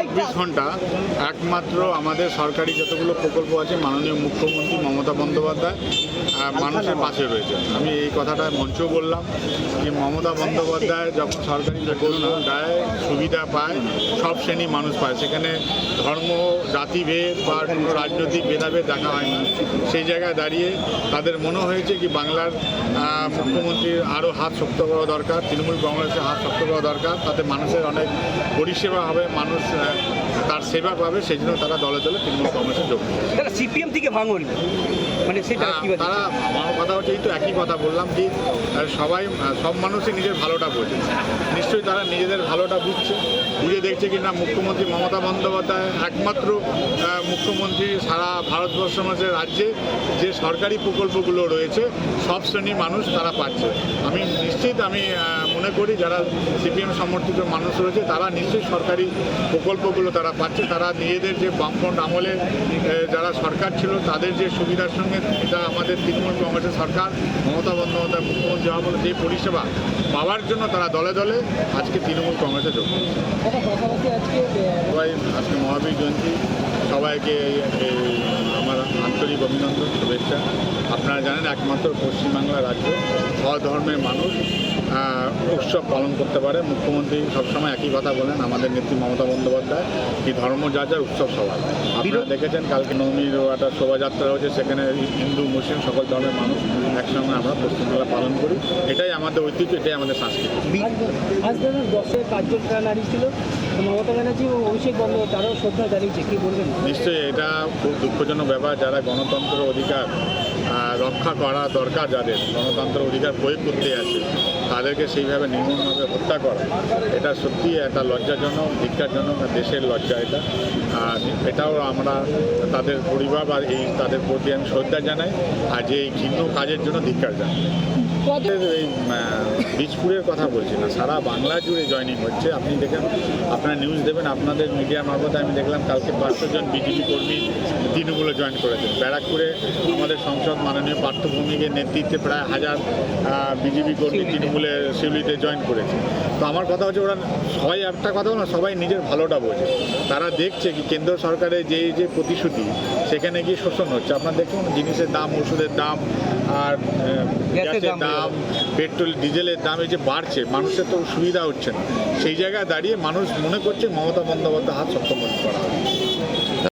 চব্বিশ ঘণ্টা একমাত্র আমাদের সরকারি যতগুলো প্রকল্প আছে মাননীয় মুখ্যমন্ত্রী মমতা বন্দ্যোপাধ্যায় আহ, মানুষের পাশে রয়েছে। আমি এই কথাটা মঞ্চেও বললাম যে মমতা বন্দ্যোপাধ্যায় যখন সরকারি প্রকল্প দেয় সুবিধা পায় সব শ্রেণি মানুষ পায়। সেখানে ধর্ম জাতিভেদ বা কোনো রাজনৈতিক ভেদাভেদ দেখা হয় না সেই জায়গায় দাঁড়িয়ে তাদের মনে হয়েছে কি বাংলার মুখ্যমন্ত্রীর আরও হাত শক্ত করা দরকার তৃণমূল কংগ্রেসের হাত শক্ত করা দরকার তাতে মানুষের অনেক পরিষেবা হবে, মানুষ তার সেবা পাবে, সেই জন্য তারা দলে দলে তৃণমূল কংগ্রেসে যোগ। সিপিএম থেকে ভাঙন মানে সেটা হ্যাঁ, কি তারা আমার কথা হচ্ছে এই তো একই কথা বললাম আহ, সবাই সব মানুষই নিজের ভালোটা বোঝে। নিশ্চয়ই তারা নিজেদের ভালোটা বুঝছে বুঝে দেখছে কি না মুখ্যমন্ত্রী মমতা বন্দ্যোপাধ্যায় একমাত্র মুখ্যমন্ত্রী সারা ভারতবর্ষ মাঝের রাজ্যে যে সরকারি প্রকল্পগুলো রয়েছে সব শ্রেণির মানুষ তারা পাচ্ছে। আমি নিশ্চিত আমি মনে করি যারা সিপিএম সমর্থিত মানুষ রয়েছে তারা নিশ্চয়ই সরকারি প্রকল্পগুলো তারা পাচ্ছে। তারা নিজেদের যে বামফ্রন্ট আমলে যারা সরকার ছিল তাদের যে সুবিধার সঙ্গে এটা আমাদের তৃণমূল কংগ্রেসের সরকার, মমতা বন্দ্যোপাধ্যায় মুখ্যমন্ত্রী হওয়া বলে যে পরিষেবা পাওয়ার জন্য তারা দলে দলে আজকে তৃণমূল কংগ্রেসে যোগ সবাই আজকে মহাবীর জয়ন্তী, সবাইকে আমার আন্তরিক অভিনন্দন, শুভেচ্ছা। আপনারা জানেন একমাত্র পশ্চিমবাংলা রাজ্য। ধর্মের মানুষ উৎসব পালন করতে পারে। মুখ্যমন্ত্রী সবসময় একই কথা বলেন আমাদের নেত্রী মমতা বন্দ্যোপাধ্যায় কি ধর্ম যা যার উৎসব সবার। আপনারা দেখেছেন কালকে নবমীর একটা শোভাযাত্রা হয়েছে সেখানে হিন্দু মুসলিম সকল ধর্মের মানুষ একসঙ্গে আমরা পশ্চিমবাংলা পালন করি। এটাই আমাদের ঐতিহ্য এটাই আমাদের সংস্কৃতি আজ ধরুন দশে পাঁচজন হারিয়েছিল তো মমতা ব্যানার্জি এবং অভিষেক বন্দ্যোপাধ্যায় তারাও শ্রদ্ধা জানিয়েছে কি বলবেন? নিশ্চয়ই এটা খুব দুঃখজনক ব্যাপার যারা গণতন্ত্র অধিকার রক্ষা করা দরকার যাদের গণতন্ত্র অধিকার প্রয়োগ করতে আছে, তাদেরকে সেইভাবে নির্মমভাবে হত্যা করা, এটা সত্যি একটা লজ্জাজনক ধিক্ষারজনক দেশের লজ্জা এটা। আর এটাও আমরা তাদের পরিবার আর এই তাদের প্রতি আমি শ্রদ্ধা জানাই, আর যে এই ঘৃণ্য কাজের জন্য ধিক্ষার জানাই। বীজপুরের কথা বলছি না সারা বাংলা জুড়ে জয়নিং হচ্ছে। আপনি দেখেন আপনারা নিউজ দেবেন আপনাদের মিডিয়া মারফত আমি দেখলাম কালকে পাঁচশো জন বিজেপি কর্মী তৃণমূলে জয়েন করেছেন। ব্যারাকপুরে আমাদের সংসদ মাননীয় পার্থভূমিকে নেতৃত্বে প্রায় হাজার বিজেপি কর্মী তৃণমূলে শিউলিতে জয়েন করেছে। তো আমার কথা হচ্ছে ওরা সবাই একটা কথা না সবাই নিজের ভালোটা বোঝে। তারা দেখছে কি কেন্দ্র সরকারের যে যে প্রতিশ্রুতি সেখানে গিয়ে শোষণ হচ্ছে। আপনার দেখুন জিনিসের দাম ওষুধের দাম আর গ্যাসের দাম। পেট্রোল ডিজেলের দাম এই যে বাড়ছে মানুষের তো সুবিধা হচ্ছে না। সেই জায়গায় দাঁড়িয়ে মানুষ মনে করছে মমতা বন্দ্যোপাধ্যায় হাত শক্ত করা হবে।